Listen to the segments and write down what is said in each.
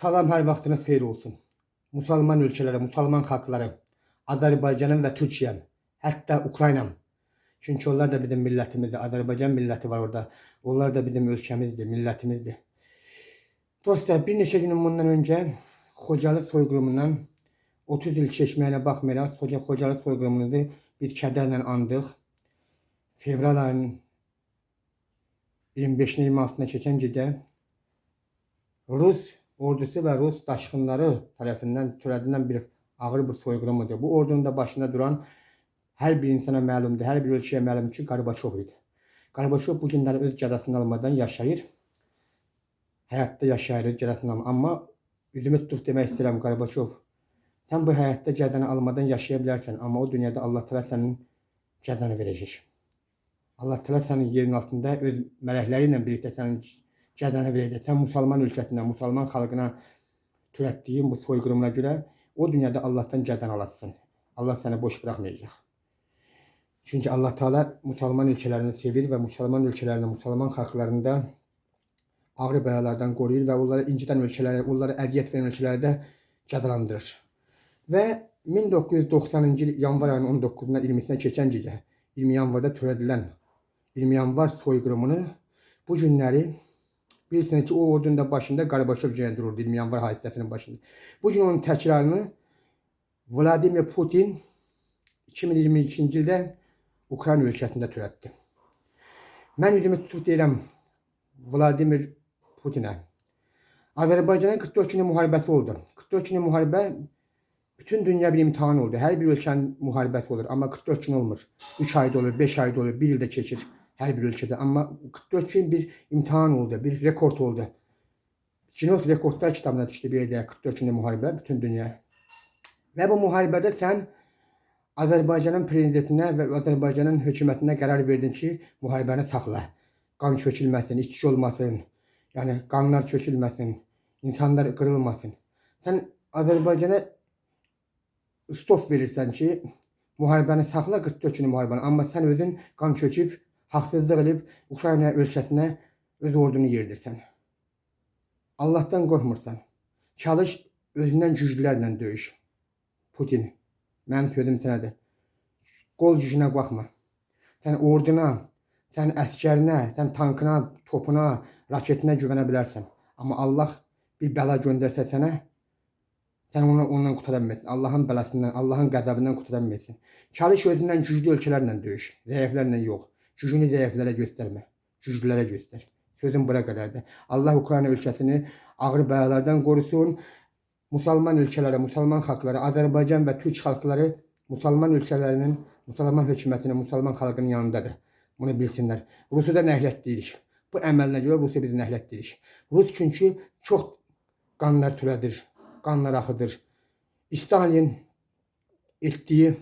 Salam her vaxtınız xeyir olsun. Musalman ölkələrə, musalman xalqları, Azərbaycanın və Türkiyəm, hətta Ukraynam. Çünki onlar da bizim millətimizdir. Azərbaycan milləti var orada. Onlar da bizim ölkəmizdir, millətimizdir. Dostlar, bir neçə gün bundan öncə Xocalı soyqırımından 30 il keçməyinə baxmayaraq Xoca- Xocalı soyqırımını bir kədərlə andıq. Fevral ayının 25-nə 26-na keçən gecə Rus ordusu və Rus daşqınları tərəfindən törədilən bir ağır bir soyqırımıdır. Bu ordunun da başında duran hər bir insana məlumdur, hər bir ölkəyə məlumdur ki, Qarbaçov idi. Qarbaçov bu günləri öz cədasını almadan yaşayır. Həyatda yaşayır, cədasını almadan. Amma üzümü tutub demək istəyirəm Qarbaçov. Sən bu həyatda cəzanı almadan yaşaya bilərsən, amma o dünyada Allah təala sənin cəzanı verəcək. Allah təala sənin yerin altında öz mələkləri ilə birlikdə sənin cəzanı verəcək. Sən müsəlman ölkəsinə, müsəlman xalqına törətdiyin bu soyqırımına görə o dünyada Allahdan cəzanı alasın. Allah səni boş buraxmayacaq. Çünki Allah Teala müsəlman ölkələrini sevir və müsəlman ölkələrini, müsəlman xalqlarını da ağır bəlalardan qoruyur və onları incidən ölkələri, onlara əziyyət verən ölkələri də cəzalandırır. Və 1990-cı il yanvar ayının 19-dan 20-sinə keçən gecə 20 yanvarda törədilən 20 yanvar soyqırımını bu günləri bilirsiniz ki, o ordunun da başında Qarbaşov yenə dururdu 20 yanvar hadisəsinin başında. Bu gün onun təkrarını Vladimir Putin 2022-ci ildə Ukrayna ölkəsində törətdi. Mən üzümü tutub deyirəm Vladimir Putinə. Azərbaycanın 44 günlük müharibəsi oldu. 44 günlük müharibə bütün dünya bir imtahan oldu. Hər bir ölkənin müharibəsi olur. Amma 44 gün olmur. 3 ayda olur, 5 ayda olur, 1 ildə keçir hər bir ölkədə. Amma 44 gün bir imtahan oldu, bir rekord oldu. Guinness Rekordlar kitabına düşdü bir də 44 günlük müharibə bütün dünya. Və bu müharibədə sən Azərbaycanın prezidentinə və Azərbaycanın hökumətinə qərar verdin ki, müharibəni saxla. Qan çökülməsin, içki olmasın. Yəni qanlar çökülməsin, insanlar qırılmasın. Sən Azərbaycana stop verirsən ki, müharibəni saxla 44 günlük müharibəni. Amma sən özün qan çöküb, haqsızlıq edib Ukrayna ölkəsinə öz ordunu yerdirsən. Allahdan qorxmursan. Çalış özündən güclülərlə döyüş. Putin. Mənim sözüm sənədir. Qol gücünə baxma. Sən orduna, sən əskərinə, sən tankına, topuna, raketinə güvənə bilərsən. Amma Allah bir bəla göndərsə sənə, sən onu ondan qutara bilməzsən. Allahın bəlasından, Allahın qəzəbindən qutara bilməzsən. Çalış özündən güclü ölkələrlə döyüş, zəiflərlə yox. Gücünü zəiflərə göstərmə, güclülərə göstər. Sözüm bura qədərdir. Allah Ukrayna ölkəsini ağır bəlalardan qorusun. Müsəlman ölkələri, müsəlman xalqları, Azərbaycan və Türk xalqları müsəlman ölkələrinin, müsəlman hökumətinin, müsəlman xalqının yanındadır. Bunu bilsinlər. Rusu da nəhlət deyirik. Bu əməlinə görə Rusiya bizi nəhlət deyirik. Rus çünki çox qanlar törədir, qanlar axıdır. Stalin etdiyi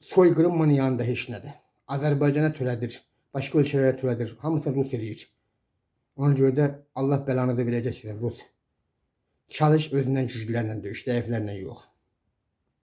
soyqırımın yanında heç nədir. Azərbaycana törədir, başqa ölkələrə törədir. Hamısını Rus eləyir. Ona görə də Allah bəlanı da verəcək sizə Rus. Çalış özündən güclülərlə döyüş, zəiflərlə yox.